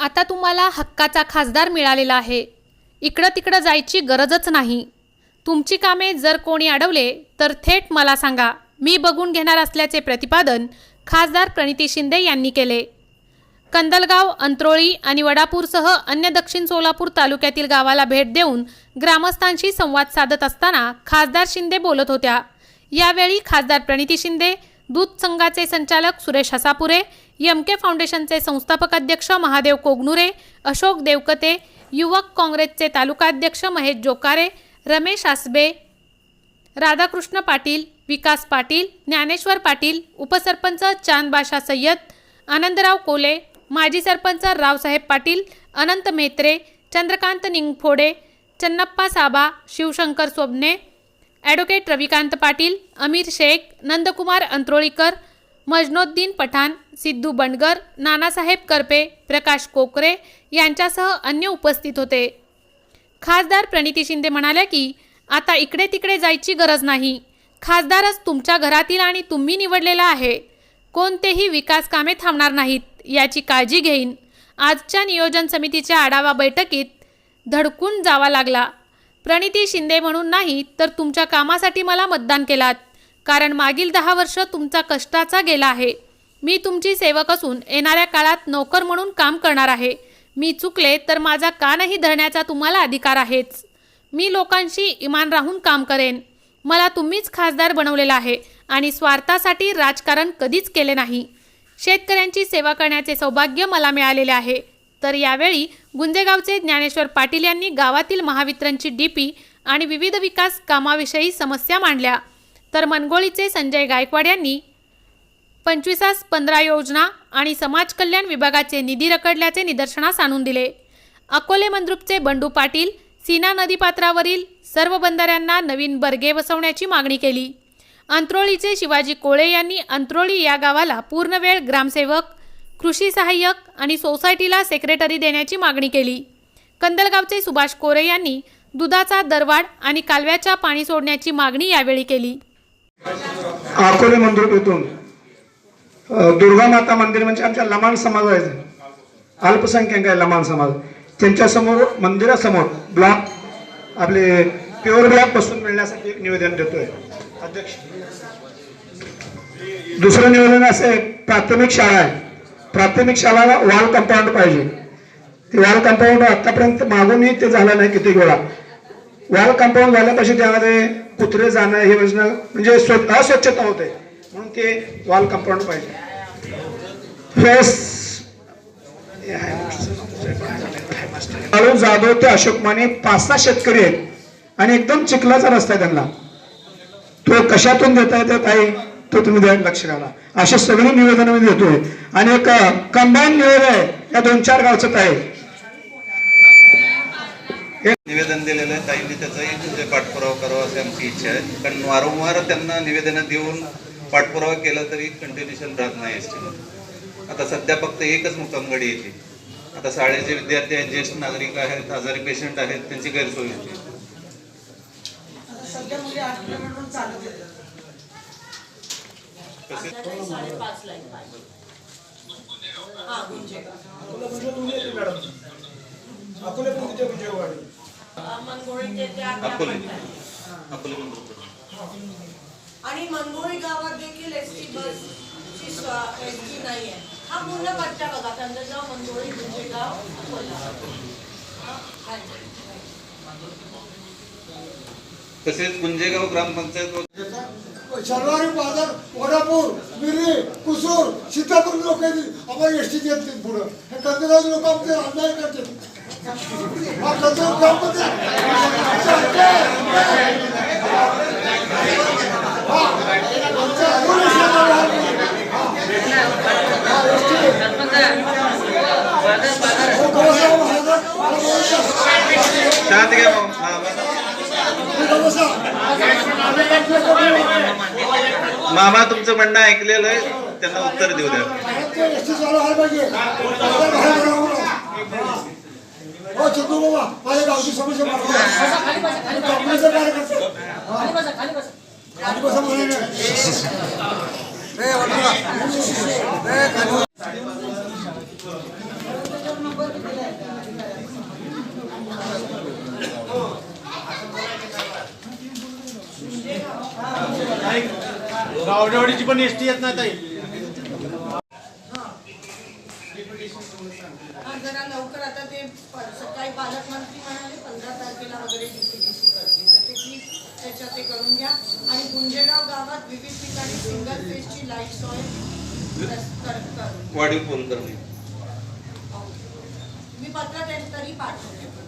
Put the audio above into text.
आता तुम्हाला हक्काचा खासदार मिळालेला आहे. इकडं तिकडं जायची गरजच नाही. तुमची कामे जर कोणी अडवले तर थेट मला सांगा. मी बघून घेणार असल्याचे प्रतिपादन खासदार प्रणिती शिंदे यांनी केले. कंदलगाव अंत्रोळी आणि वडापूरसह अन्य दक्षिण सोलापूर तालुक्यातील गावाला भेट देऊन ग्रामस्थांशी संवाद साधत असताना खासदार शिंदे बोलत होत्या. यावेळी खासदार प्रणिती शिंदे दूध संघाचे संचालक सुरेश हसापुरे एम के फाउंडेशनचे संस्थापक अध्यक्ष महादेव कोगनुरे अशोक देवकते युवक काँग्रेसचे तालुकाध्यक्ष महेश जोकारे रमेश आसबे राधाकृष्ण पाटील विकास पाटील ज्ञानेश्वर पाटील उपसरपंच चांदबाशा सय्यद आनंदराव कोले माजी सरपंच रावसाहेब पाटील अनंत मेत्रे चंद्रकांत निंगफोडे चन्नप्पा साबा शिवशंकर सोबने ॲडव्होकेट रविकांत पाटील अमीर शेख नंदकुमार अंत्रोळीकर मजनोद्दीन पठाण सिद्धू बंडगर नानासाहेब करपे प्रकाश कोकरे यांच्यासह अन्य उपस्थित होते. खासदार प्रणिती शिंदे म्हणाल्या की आता इकडे तिकडे जायची गरज नाही. खासदारच तुमच्या घरातील आणि तुम्ही निवडलेला आहे. कोणतेही विकास कामे थांबणार नाहीत याची काळजी घेईन. आजच्या नियोजन समितीच्या आढावा बैठकीत धडकून जावा लागला. प्रणिती शिंदे म्हणून नाही तर तुमच्या कामासाठी मला मतदान केलात. कारण मागील दहा वर्ष तुमचा कष्टाचा गेला आहे. मी तुमची सेवक असून येणाऱ्या काळात नोकर म्हणून काम करणार आहे. मी चुकले तर माझा कानही धरण्याचा तुम्हाला अधिकार आहेच. मी लोकांशी इमान राहून काम करेन. मला तुम्हीच खासदार बनवलेला आहे आणि स्वार्थासाठी राजकारण कधीच केले नाही. शेतकऱ्यांची सेवा करण्याचे सौभाग्य मला मिळालेले आहे. तर यावेळी गुंजेगावचे ज्ञानेश्वर पाटील यांनी गावातील महावितरणची डीपी आणि विविध विकास कामाविषयी समस्या मांडल्या. तर मनगोळीचे संजय गायकवाड यांनी पंचवीसास पंधरा योजना आणि समाज कल्याण विभागाचे निधी रखडल्याचे निदर्शनास आणून दिले. अकोले मंद्रुपचे बंडू पाटील सीना नदीपात्रावरील सर्व बंधाऱ्यांना नवीन बर्गे बसवण्याची मागणी केली. अंत्रोळीचे शिवाजी कोळे यांनी अंत्रोळी या गावाला पूर्णवेळ ग्रामसेवक कृषी सहाय्यक आणि सोसायटीला सेक्रेटरी देण्याची मागणी केली. कंदलगावचे सुभाष कोरे यांनी दुधाचा दरवाढ आणि कालव्याच्या पाणी सोडण्याची मागणी यावेळी केली. अकोले मंदिर येथून दुर्गा माता मंदिर म्हणजे आमच्या लमाण समाज आहे अल्पसंख्याक आहे लमाण समाज. त्यांच्यासमोर मंदिरासमोर ब्लॉक आपले प्युअर ब्लॉक बसून मिळण्यासाठी एक निवेदन देतोय. अध्यक्ष. दुसरं निवेदन असं आहे प्राथमिक शाळा आहे. प्राथमिक शाळाला वॉल कंपाऊंड पाहिजे. ते वॉल कंपाऊंड आतापर्यंत मागूनही ते झालं नाही किती वेळा. वॉल कंपाऊंड झाल्यापाशी त्यामध्ये कुत्रे जाणं हे योजना म्हणजे अस्वच्छता होते. म्हणून ते वॉल कंपाऊंड पाहिजे. फेस जाधव ते अशोक माने पाच सहा शेतकरी आहेत. आणि एकदम चिखलाचा रस्ता आहे त्यांना. तो कशातून देता येते काही तो तुम्ही द्या लक्ष घाला. असे सगळे निवेदन मी देतोय. आणि एक कंबाईन निवेदन आहे. या दोन चार गावचं आहे निवेदन दिलेलं आहे ताईंनी त्याचाही पाठपुरावा करावा अशी आमची इच्छा आहे. कारण वारंवार त्यांना निवेदनं देऊन पाठपुरावा केला तरी कंटिन्युशन राहत नाही एस आता सध्या फक्त एकच मुक्कामगडी येते. आता शाळेचे विद्यार्थी आहेत ज्येष्ठ नागरिक आहेत आजारी पेशंट आहेत त्यांची गैरसोय होती. सध्या मुली आठ किलोमीटर चालत येतात अकोले अकोले आणि मनगोळी गावात देखील एस टी बस ची एस टी नाही आहे. हा पूर्ण पट्टा बघा कंदगाव गुंजेगाव अकोला. हा, आहे. तसेच गुंजेगाव ग्रामपंचायत व शनिवारी बाजार वडापूर मिरी कुसूर सीतापूर लोक आम्हाला एस टी देत नाहीत पुढं. हे कंदराज लोक आमचे अन्याय करतात हा ग्रामपंचायत. मामा तुमचं म्हणणं ऐकलेलं आहे. त्यांना उत्तर देऊ द्या. चालू आहे पाहिजे हो चंदू बाबा माझ्या गावची समस्या गावडेवाडीची पण एसटी येत नाही ताई. जरा लवकर आता ते सकाळी पालकमंत्री म्हणाले पंधरा तारखेला वगैरे डीपीडीसी करतील तर ते प्लीज त्याच्यात ते करून घ्या. आणि गुंजेगाव गावात विविध ठिकाणी सिंगल फेजची लाइट सोय रस- कर- कर- वाढीव पूल करणे मी पत्र तरी पाठवते.